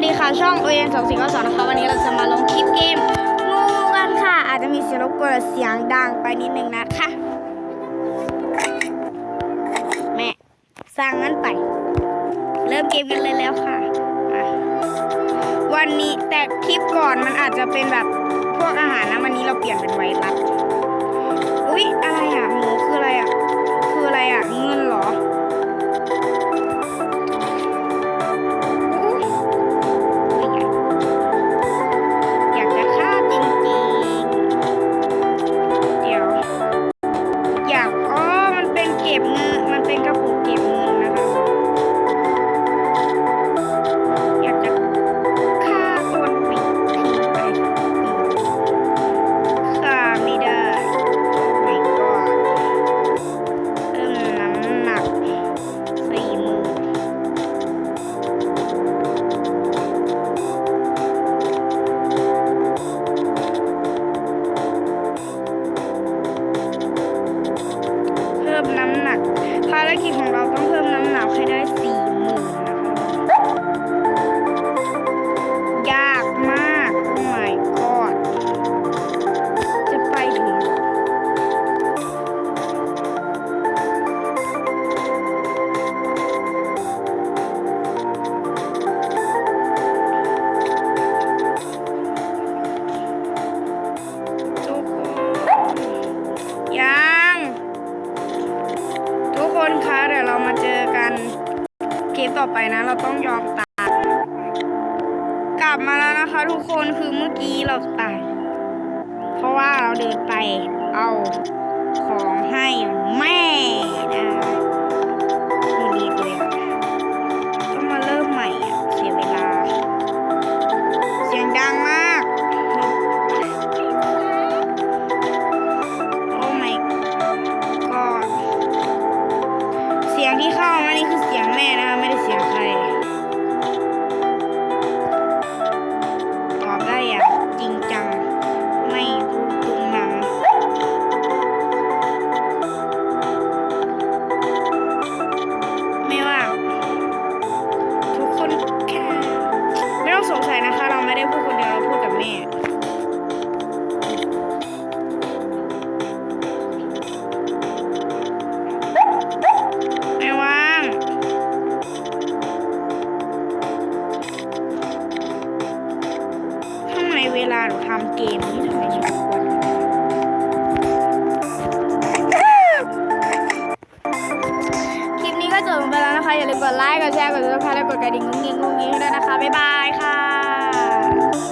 วัสดีค่ะ ช่อง o อ n 2 4 9 2นะคะ วันนี้เราจะมาลงคลิปเกมงูกันค่ะ อาจจะมีเสียงรบกวนเสียงดังไปนิดนึงนะคะ แม่สร้างงั้นไป เริ่มเกมกันเลยแล้วค่ะ วันนี้แต่คลิปก่อนมันอาจจะเป็นแบบพวกอาหารนะ วันนี้เราเปลี่ยนเป็นไวรัสารกิจของเราต้องเพิ่มน้ำหนักให้ได้สี่ ต่อไปนะ เราต้องยอมตายกลับมาแล้วนะคะ ทุกคนคือเมื่อกี้เราตาย เพราะว่าเราเดินไปเอาของให้ สียงที่เข้ามานี่คือเสียงแม่นะคะไม่ได้เสียงใครตอบได้อย่างจริงจัง ไม่พูตุงนังไม่ว่า ทุกคนแค่ ไม่ต้องสงสัยนะคะ เราไม่ได้พูดคนเดียวเราพูดกับแม่าหนูทำเกมนี้ทำไมชอบกวนคลิปนี้ก็จบลงไปแล้วนะคะ อย่าลืมกดไลค์ กดแชร์ กดติดตามและกดกระดิ่งงุ้งงิ้งงุ้งงิ้งด้วยนะคะ บ๊ายบายค่ะ